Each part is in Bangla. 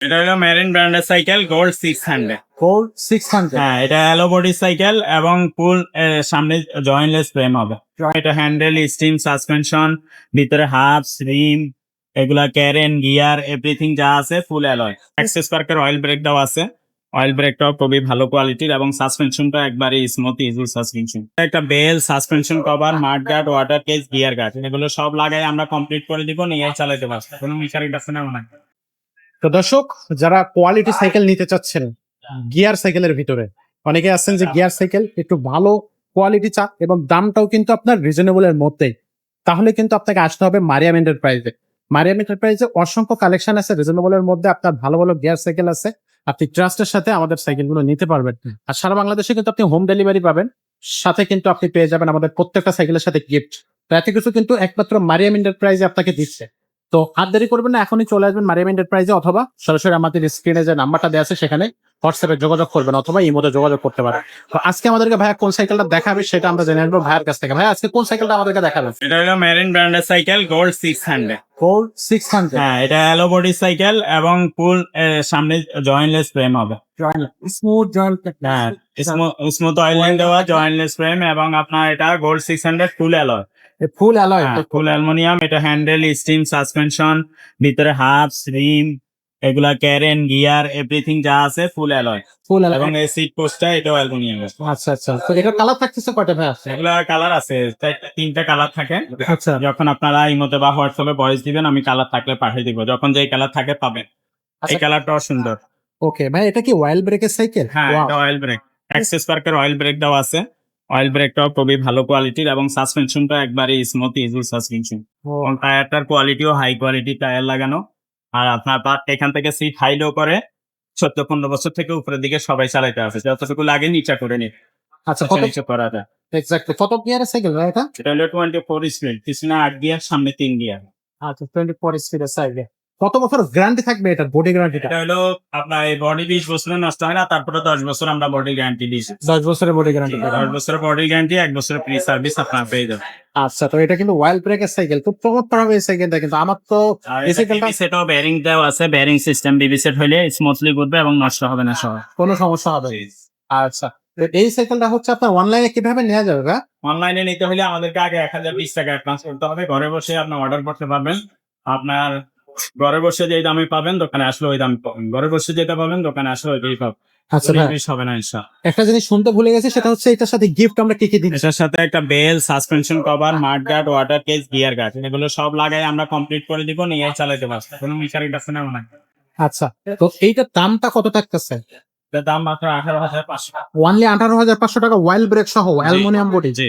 এটা হলো মেরিন ব্র্যান্ডের cycle gold six hundred gold six hundred হ্যাঁ এটা অ্যালো বডি সাইকেল এবং ফুল সামনে জয়েন্টলেস ফ্রেম হবে। এটা হ্যান্ডেল স্টিম সাসপেনশন ভিতরে হাফস রিম এগুলা ক্যারেন গিয়ার এভরিথিং যা আছে ফুল অ্যালয় অ্যাক্সেস পার্কের অয়েল ব্রেক দাও আছে। অয়েল ব্রেকটাও খুবই ভালো কোয়ালিটির এবং সাসপেনশনটা একবারে স্মুথ ইজুল সাসপেনশন একটা bell suspension cover mud guard water case gear guard এগুলো সব লাগাই আমরা কমপ্লিট করে দিব নিয়ে চালাতে পারব। কোনো মিশারিট আছে না তো দর্শক যারা কোয়ালিটি সাইকেল নিতে চাচ্ছেন গিয়ার সাইকেলের ভিতরে অনেকে আছেন যে গিয়ার সাইকেল একটু ভালো কোয়ালিটি চা এবং দামটাও কিন্তু আপনার রিজনেবল এর মধ্যেই তাহলে কিন্তু আপনাকে আসতে হবে মারিয়াম এন্টারপ্রাইজে মারিয়াম এন্টারপ্রাইজে অসংখ্য কালেকশন আছে রিজনেবল এর মধ্যে আপনার ভালো ভালো গিয়ার সাইকেল আছে। আপনি ট্রাস্টের সাথে আমাদের সাইকেলগুলো নিতে পারবেন। আর সারা বাংলাদেশে কিন্তু আপনি হোম ডেলিভারি পাবেন। সাথে কিন্তু আপনি পেয়ে যাবেন আমাদের প্রত্যেকটা সাইকেলের সাথে গিফট তো এত কিছু কিন্তু একমাত্র মারিয়াম এন্টারপ্রাইজে আপনাকে দিচ্ছে। তো আর দেরি করবেন না এখনই চলে আসবেন মারিয়াম এন্টারপ্রাইজে অথবা সরাসরি আমাদের স্ক্রিনে যে নাম্বারটা দেওয়া আছে সেখানে হোয়াটসঅ্যাপে যোগাযোগ করবেন অথবা ইমোতে যোগাযোগ করতে পারেন। তো আজকে আমাদেরকে ভাইয়া কোন সাইকেলটা দেখাবে সেটা আমরা জেনে নেব ভাইয়ের কাছ থেকে। ভাই আজকে কোন সাইকেলটা আমাদেরকে দেখাবেন? এটা হলো মেরিন ব্র্যান্ডের cycle gold six hundred gold six hundred হ্যাঁ এটা অ্যালো বডি সাইকেল এবং ফুল সামনে জয়েন্টলেস ফ্রেম হবে। স্মুথ জয়েন্ট হ্যাঁ স্মুথ অয়েলিং দেওয়া জয়েন্টলেস ফ্রেম এবং আপনার এটা gold six hundred full alloy full alloy full aluminium এটা হ্যান্ডেল স্টিম সাসপেনশন ভিতরে হাফস রিম এগুলা ক্যারেন গিয়ার এভরিথিং যা আছে ফুল অ্যালয় ফুল এবং এই সিট পোস্টটা এটাও অ্যালুমিনিয়াম আচ্ছা আচ্ছা। তো এটার কালার থাকতেছে কয়টা ভাই আছে? এগুলা কালার আছে তিনটা কালার থাকে। আচ্ছা। যখন আপনারা ইমোতে বা হোয়াটসঅ্যাপে ভয়েস দিবেন আমি কালার থাকলে পাঠিয়ে দিব। যখন যেই কালার থাকে পাবেন। এই আচ্ছা। কালারটাও সুন্দর। ওকে ভাই এটা কি ওয়াইল্ড ব্রেকের সাইকেল হ্যাঁ এটা অয়েল ব্রেক অ্যাক্সেস পার্কের অয়েল ব্রেক দেওয়া আছে। অয়েল ব্রেকটাও খুবই ভালো কোয়ালিটির এবং সাসপেনশনটা একবারে স্মুথ ইজুল সাসপেনশন টায়ারটার কোয়ালিটিও হাই কোয়ালিটি টায়ার লাগানো। আর আপনার এখান থেকে সিট হাই লো করে চোদ্দ পনেরো বছর থেকে উপরের দিকে সবাই চালাইতে আছে যতটুকু লাগে নিচা করে নি আচ্ছা কত নিচে করা যায়। এক্স্যাক্টলি কত গিয়ারের সাইকেল ভাই এটা এটা হলো টোয়েন্টি ফোর স্পিড পিছনে আট গিয়ার সামনে তিন গিয়ার আচ্ছা টোয়েন্টি ফোর স্পিডের সাইকেল কত বছর গ্যারান্টি থাকবে এটা বডি গ্যারান্টিটা এটা হলো আপনার এই বডি বিশ বছরে নষ্ট হয় না তারপরে দশ বছর আমরা বডি গ্যারান্টি দিয়েছি। দশ বছরের বডি গ্যারান্টি। দশ বছরের বডি গ্যারান্টি এক বছরের ফ্রি সার্ভিস আপনার পেয়ে যাবেন। আচ্ছা তো এটা কিন্তু ওয়াইল্ড ব্রেকের সাইকেল খুব চমৎকার হবে এই সাইকেলটা কিন্তু আমার তো এই সাইকেলটা বিবি সেটও বেয়ারিং দেওয়া আছে বেয়ারিং সিস্টেম বিবি সেট হলে স্মুথলি ঘুরবে এবং নষ্ট হবে না সহ কোনো সমস্যা হবে আচ্ছা এই সাইকেলটা হচ্ছে আপনার অনলাইনে কীভাবে নেওয়া যাবে? অনলাইনে নিতে হলে আমাদেরকে আগে এক হাজার বিশ টাকা অ্যাডভান্স করতে হবে। ঘরে বসে আপনি অর্ডার করতে পারবেন। আপনার ঘরে বসে যে দামে পাবেন দোকানে আসলে ওই দাম পাবেন। ঘরে বসে যেটা পাবেন দোকানে আসলে ওইটাই পাবেন। আচ্ছা হবে না ইনশা একটা জিনিস শুনতে ভুলে গেছি সেটা হচ্ছে এটার সাথে গিফট আমরা কি কি দিচ্ছি এটার সাথে একটা bell suspension cover mud guard water case gear guard এগুলো সব লাগাই আমরা কমপ্লিট করে দিব নিয়ে চালাতে পারব। কোনো মিশারিট আছে না মনে আচ্ছা তো এইটার দামটা কত থাকতেছে? এটার দাম মাত্র আঠারো হাজার পাঁচশো। ওয়ানলি আঠারো হাজার পাঁচশো টাকা ওয়াইল্ড ব্রেক সহ অ্যালুমিনিয়াম বডি জি।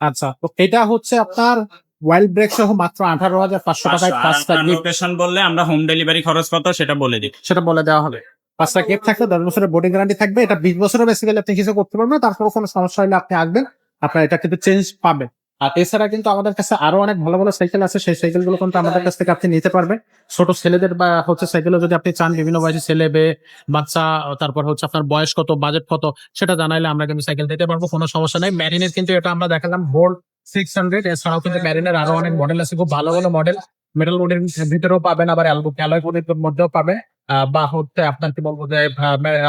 আচ্ছা তো এটা হচ্ছে আপনার ওয়াইল্ড ব্রেক সহ মাত্র আঠারো হাজার পাঁচশো টাকায় পাঁচটা লোকেশন বললে আমরা হোম ডেলিভারি খরচ কত সেটা বলে দিই। সেটা বলে দেওয়া হবে। পাঁচটা গেট থাকবে দশ বছরের বোর্ডিং গ্যারান্টি থাকবে এটা বিশ বছরের বেসিক্যালি আপনি কিছু করতে পারবেন না তারপর কোনো সমস্যা হলে আপনি আসবেন আপনার এটা কিন্তু চেঞ্জ পাবেন। আর এছাড়া কিন্তু আমাদের কাছে আরও অনেক ভালো ভালো সাইকেল আছে। সেই সাইকেলগুলো কিন্তু আমাদের কাছ থেকে আপনি নিতে পারবেন। ছোট ছেলেদের বা হচ্ছে সাইকেলও যদি আপনি চান বিভিন্ন বয়সী ছেলে মেয়ে বাচ্চা তারপর হচ্ছে আপনার বয়স কত বাজেট কত সেটা জানাইলে আমরা কিন্তু সাইকেল দিতে পারব কোনো সমস্যা নেই। ম্যারিনের কিন্তু এটা আমরা দেখালাম বোল্ড সিক্স হান্ড্রেড এছাড়াও কিন্তু ম্যারিনের আরও অনেক মডেল আছে খুব ভালো ভালো মডেল মেটাল বডির ভিতরেও পাবেন আবার অ্যালয় বডির মধ্যেও পাবে। বা হচ্ছে আপনার কি বলব যে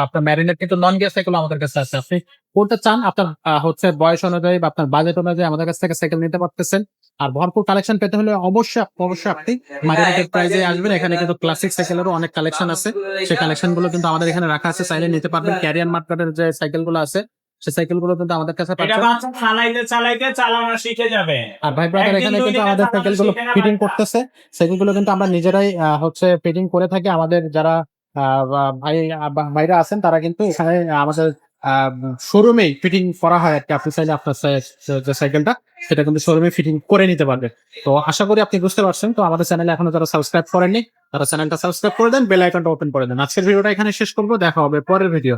আপনার ম্যারিনেট কিন্তু নন গ্যাস সাইকেল আমাদের কাছে আছে। আপনি কোনটা চান, আপনার হচ্ছে বয়স অনুযায়ী বা আপনার বাজেট অনুযায়ী আমাদের কাছ থেকে সাইকেল নিতে পারতেছেন। আর ভরপুর কালেকশন পেতে হলে অবশ্যই অবশ্যই আপনি মার্কেটের প্রাইজে আসবেন। এখানে কিন্তু ক্লাসিক সাইকেলেরও অনেক কালেকশন আছে। সেই কালেকশনগুলো কিন্তু আমাদের এখানে রাখা আছে। চাইলে নিতে পারবেন। ক্যারিয়ার মার্কেটের যে সাইকেলগুলো আছে সেই সাইকেলগুলো কিন্তু আমাদের কাছে এটা বাচ্চা চালাইতে চালাইতে চালানো শিখে যাবে। আর ভাই ব্রাদার এখানে কিন্তু আমাদের সাইকেলগুলো ফিটিং করতেছে। সাইকেলগুলো কিন্তু আমরা নিজেরাই হচ্ছে ফিটিং করে থাকি। আমাদের যারা ভাই ভাইরা আছেন তারা কিন্তু এখানে আমাদের শোরুমেই ফিটিং করা হয় আর কি। আপনি চাইলে আপনার যে সাইকেলটা সেটা কিন্তু শোরুমে ফিটিং করে নিতে পারবেন তো আশা করি আপনি বুঝতে পারছেন। তো আমাদের চ্যানেলে এখনও যারা সাবস্ক্রাইব করেননি তারা চ্যানেলটা সাবস্ক্রাইব করে দেন বেল আইকনটা ওপেন করে দেন। আজকের ভিডিওটা এখানে শেষ করব। দেখা হবে পরের ভিডিও